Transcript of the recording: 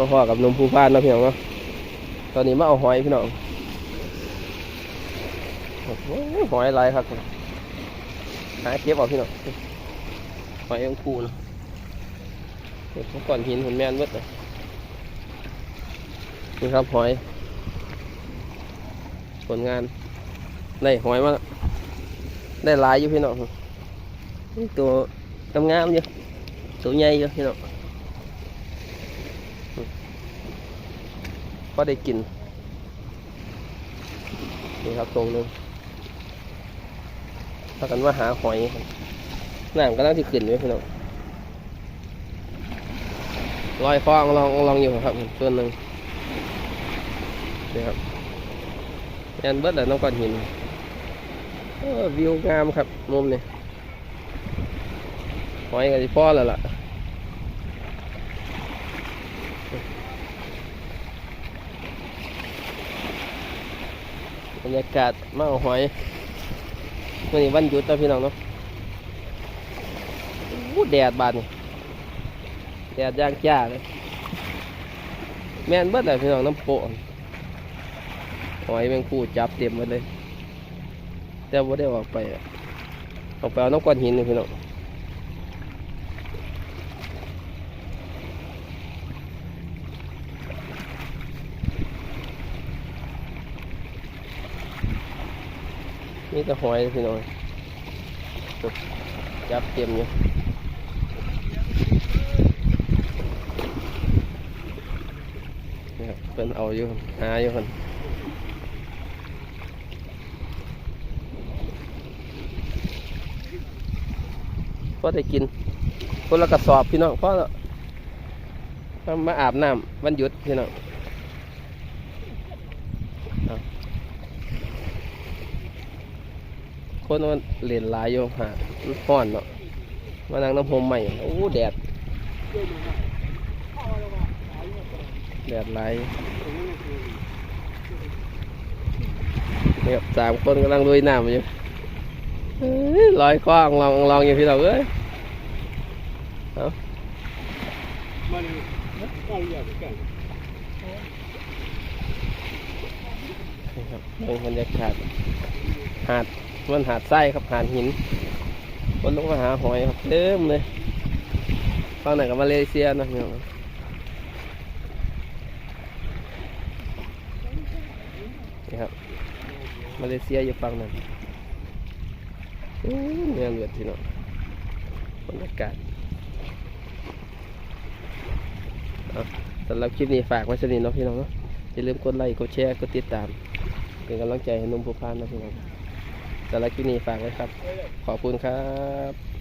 มาพ่อกับนมผู้พานเนาะพี่น้องเนาะตอนนี้มาเอาหอยพี่น้องหอยอะไรครับหาเก็บเอาพี่น้องหอยยังปูนะเก็บก่อนหินหินแม่นเบิดเลยนี่ครับหอยผลงานได้หอยมาได้หลายอยู่พี่น้องตัวงามๆอยู่ตัวใหญ่อยู่พี่น้อง พอได้กิน นี่ครับตรงหนึงถ้ากันว่าหาหอยน้ำก็ต้องที่ขึ้นไว้พี่น้องลอยฟองลองลองอยู่ครับตัวหนึ่งนี่ครับแอนเบิร์ดเลยน้องก้อนหินวิวงามครับมุมนี่หอยกันที่พ่อแล้วล่ะ รรยากาศมาเอาหอยวันนี้วันหยุดแล้วพี่น้องเนาะอู้แดดบานแดดย่างจ้าเลยแม่นเบิดเลยพี่น้องน้ำโปะหอยแมงคู่จับเต็มหมดเลย แต่ว่าได้ออกไปออกไปเอาน้ำก้อนหินนี่พี่น้อง นี่แต่หอยพี่น้องจับเต็มอยู่นี่ครับเป็นเอาอยู่หาอยู่คนพอได้กินคนละกระสอบพี่น้องเพราะมาอาบน้ำวันหยุดพี่น้องเอา คนมันเล่นหลายอยู่หามันร้อนเนาะมานั่งน้ำพมใหม่โอ้แดดแดดหลายนี่ครับสามคนกำลังลุยน้ำอยู่ลอยคว้างลองลองอย่างพี่เราเอ้ยเรียกกั นี่ครับเบิ่งบรรยากาศหาดมันหาดไส้ครับหาดหินคนลงมาหาหอยครับเต็มเลยฝั่งไหนกับมาเลเซียเนาะพี่น้องนี่ครับมาเลเซียอยู่ฝั่งนั้นเมืองเลือดพี่น้องบรรยากาศสำหรับคลิปนี้ฝากไว้สนิทเนาะพี่น้องเนาะอย่าลืมกดไลค์กดแชร์กดติดตาม เป็นกำลังใจให้นุ่มผู้พานนะพี่น้องแต่ละคลิปนี้ฝากไว้ครับ ขอบคุณครับ